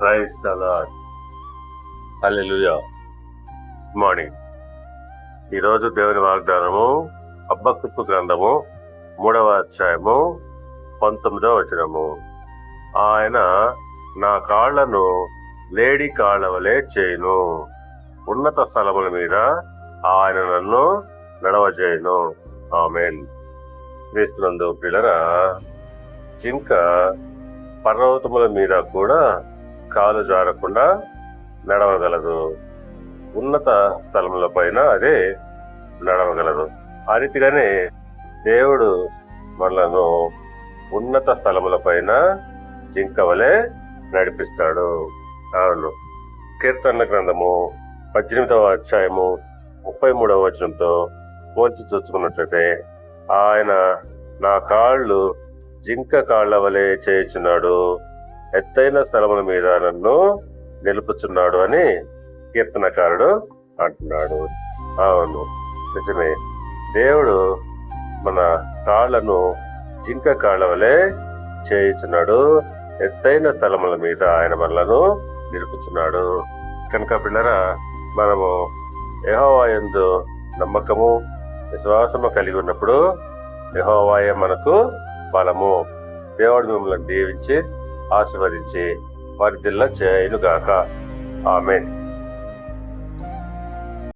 Praise the lord hallelujah morning ఈరోజు దేవుని వాగ్దానము అబ్బకృతు గ్రంథము మూడవ అధ్యాయము పంతొమ్మిదవ వచనము. ఆయన నా కాళ్ళను లేడి కాళ్ళ వలె చేయును. ఉన్నత స్థలముల మీద ఆయన నన్ను నడవజేయును. ఆమెన్. క్రీస్తునందు పిల్లరా జింక పర్వతముల మీద కూడా కాలు జారకుండా నడవగలదు. ఉన్నత స్థలముల పైన అదే నడవగలదు. ఆ రీతిగానే దేవుడు మనలను ఉన్నత స్థలముల పైన జింక వలె నడిపిస్తాడు. అవును. కీర్తన గ్రంథము పద్దెనిమిదవ అధ్యాయము ముప్పై మూడవ వచనంతో పోల్చి చూసుకున్నట్లయితే ఆయన నా కాళ్ళు జింక కాళ్ళ వలె చేయుచున్నాడు. ఎత్తైన స్థలముల మీద నన్ను నిలుపుచున్నాడు అని కీర్తనకారుడు అంటున్నాడు. అవును నిజమే. దేవుడు మన కాళ్ళను జింక కాళ్ళ వలె చేయుచున్నాడు. ఎత్తైన స్థలముల మీద ఆయన మనలను నిలుపుచున్నాడు. కనుక పిల్లరా మనము యహోవాయందు నమ్మకము విశ్వాసము కలిగి ఉన్నప్పుడు యహోవాయ మనకు బలము. దేవుడు మిమ్మల్ని దీవించి ఆశీర్వదించి వారి దిల్ల చేయనుగాక ఆమెన్.